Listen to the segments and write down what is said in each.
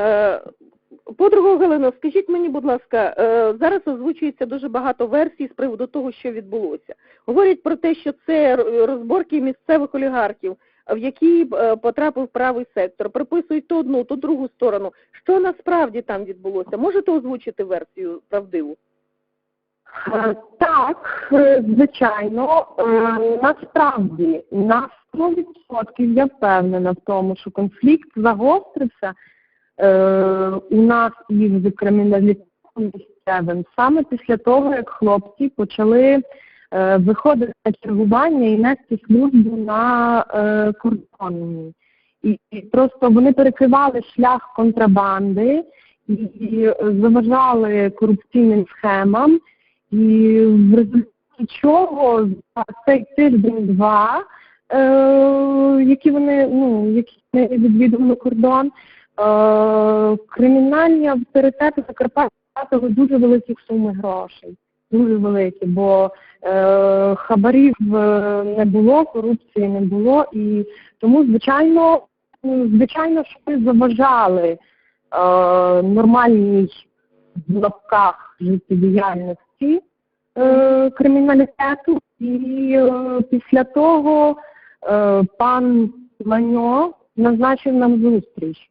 Е, Подруга Галино, скажіть мені, будь ласка, е, зараз озвучується дуже багато версій з приводу того, що відбулося. Говорять про те, що це розборки місцевих олігархів, в які е, потрапив правий сектор. Приписують то одну, то другу сторону. Що насправді там відбулося? Можете озвучити версію правдиву? Так, звичайно, насправді на 100% я впевнена в тому, що конфлікт загострився у нас криміналітетом місцевим саме після того, як хлопці почали е, виходити на чергування і нести службу на е, кордоні. І, і просто вони перекривали шлях контрабанди і заважали корупційним схемам. І в результаті чого за цей тиждень-два, е, які вони ну, які вони відвідували кордон, е, кримінальні авторитети Закарпаття дуже великі суми грошей. Дуже великі, бо е, хабарів е, не було, корупції не було, і тому, звичайно, звичайно, що ми заважали е, нормальній в лапках життєдіяльності е, криміналітету, і е, після того е, пан Ланьо назначив нам зустріч.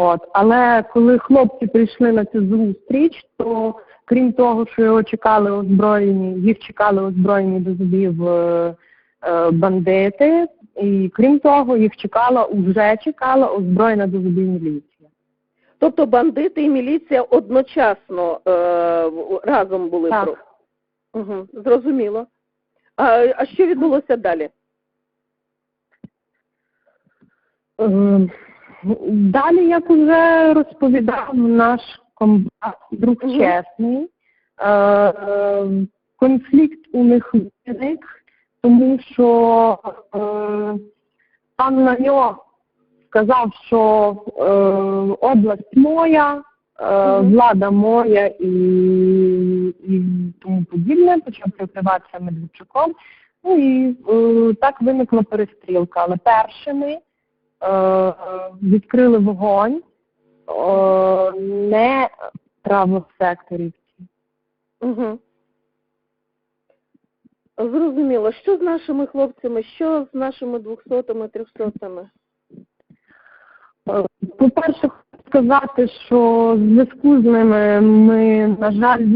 От, але коли хлопці прийшли на цю зустріч, то крім того, що його чекали озброєні, їх чекали озброєні до зубів е, е, бандити, і крім того, їх чекала вже чекала озброєна до зубів міліція. Тобто бандити і міліція одночасно е, разом були Так. про. Угу, зрозуміло. А, а що відбулося далі? Е, Далі, як уже розповідав наш комбат, друг чесний, е, е, конфлікт у них виник, тому що е, пан Ланьо сказав, що е, область моя, е, влада моя і, і тому подібне, почав прикриватися Медведчуком. Ну і е, так виникла перестрілка. Але першими відкрили вогонь е, не правосекторівці. Угу. Зрозуміло. Що з нашими хлопцями, що з нашими двохсотими, трьохсотими? Е, По-перше, хочу сказати, що в зв'язку з ними ми, на жаль,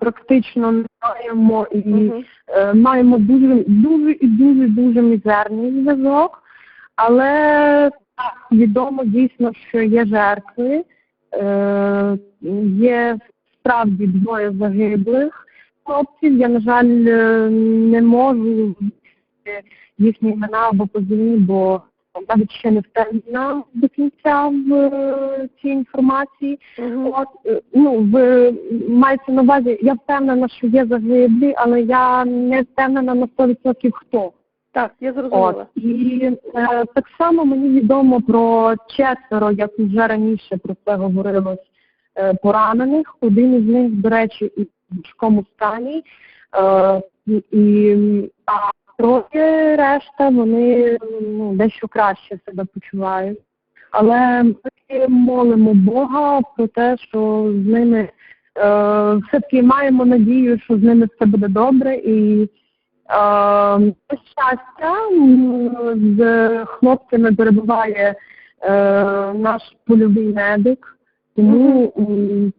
практично не маємо і Угу. е, маємо дуже дуже і дуже дуже мізерний зв'язок, але відомо дійсно, що є жертви, е, є справді двоє загиблих хлопців. Я, на жаль, е, не можу їхні імена або позивні, бо навіть ще не впевнена до кінця в е, цій інформації. От, ну, в, мається на увазі, я впевнена, що є загиблі, але я не впевнена на 100% хто. Так, я зрозуміла. От. І е, так само мені відомо про четверо, як вже раніше про це говорилось, е, поранених. Один із них, до речі, у важкому стані. Е, і- а троє решта, вони ну, дещо краще себе почувають. Але ми молимо Бога про те, що з ними е, все-таки маємо надію, що з ними все буде добре і е, на щастя з хлопцями перебуває е, наш польовий медик, тому,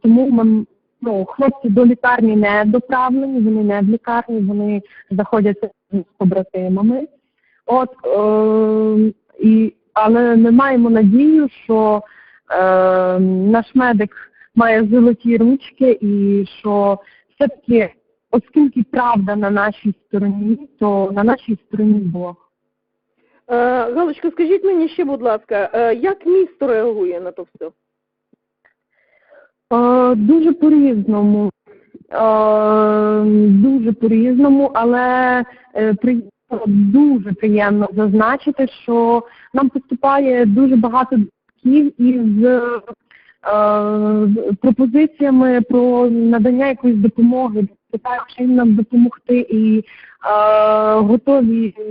тому ми, ну, хлопці до лікарні не доправлені, вони не в лікарні, вони знаходяться з побратимами. От, е, і, але ми маємо надію, що е, наш медик має золоті ручки і що все-таки, оскільки правда на нашій стороні, то на нашій стороні Бог. Е, Галочка, скажіть мені ще, будь ласка, е, як місто реагує на то все? Е, дуже по-різному. Е, дуже по-різному, але е, приємно, дуже приємно зазначити, що нам поступає дуже багато дзвінків із пропозиціями про надання якоїсь допомоги, питають, чим нам допомогти, і е, готові. е,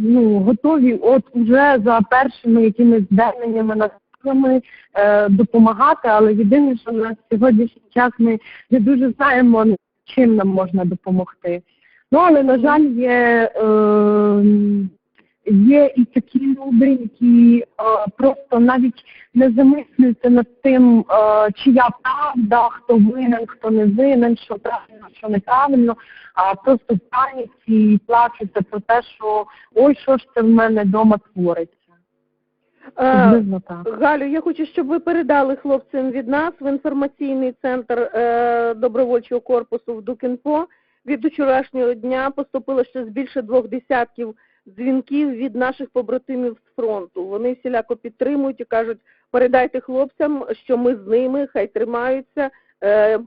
Ну, готові, от уже за першими якимись зверненнями силами е, допомагати, але єдине, що на сьогоднішній час ми не дуже знаємо, чим нам можна допомогти. Ну але на жаль, є, е, є і такі люди, які е, просто навіть не замислюються над тим, е, чия правда, хто винен, хто не винен, що правильно, що неправильно, а просто в паніці і плачуться про те, що ой, що ж це в мене вдома твориться. Е, Галю, я хочу, щоб ви передали хлопцям від нас в інформаційний центр е, добровольчого корпусу в Дукінпо. Від вчорашнього дня поступило ще з більше двох десятків дзвінків від наших побратимів з фронту. Вони всіляко підтримують і кажуть, передайте хлопцям, що ми з ними, хай тримаються, е,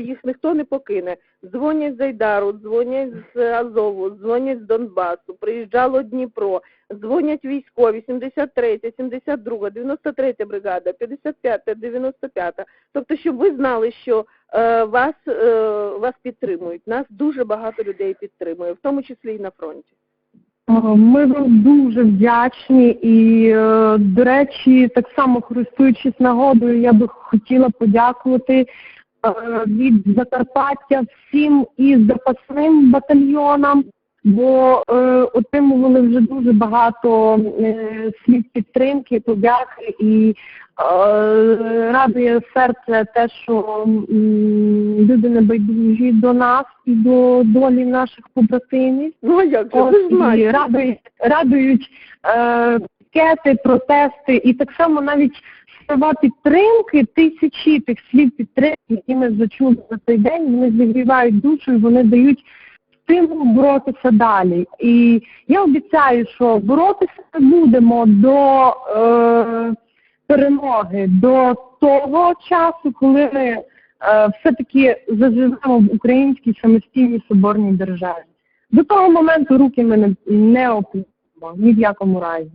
їх ніхто не покине. Дзвонять з Айдару, дзвонять з Азову, дзвонять з Донбасу, приїжджало Дніпро, дзвонять військові, 73, 72, 93 бригада, 55, 95. Тобто, щоб ви знали, що е, вас, е, вас підтримують. Нас дуже багато людей підтримує, в тому числі і на фронті. О, Ми вам дуже вдячні і, е, до речі, так само користуючись нагодою, я би хотіла подякувати е, від Закарпаття всім і запасним батальйонам, бо е, отримували вже дуже багато е, слів підтримки, подяки і е, радує серце те, що м, люди не байдужі до нас і до долі наших побратимів. Ну як От, і радують, радують е, пікети, протести, і так само навіть слова підтримки, тисячі тих слів підтримки, які ми зачули на цей день, вони зігрівають душу і вони дають стимул боротися далі. І я обіцяю, що боротися ми будемо до е, перемоги, до того часу, коли ми е, все-таки заживемо в українській самостійній соборній державі. До того моменту руки ми не, не опустимо ні в якому разі.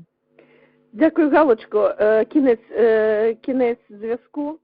Дякую, Галочко. Е, Кінець, е, кінець зв'язку.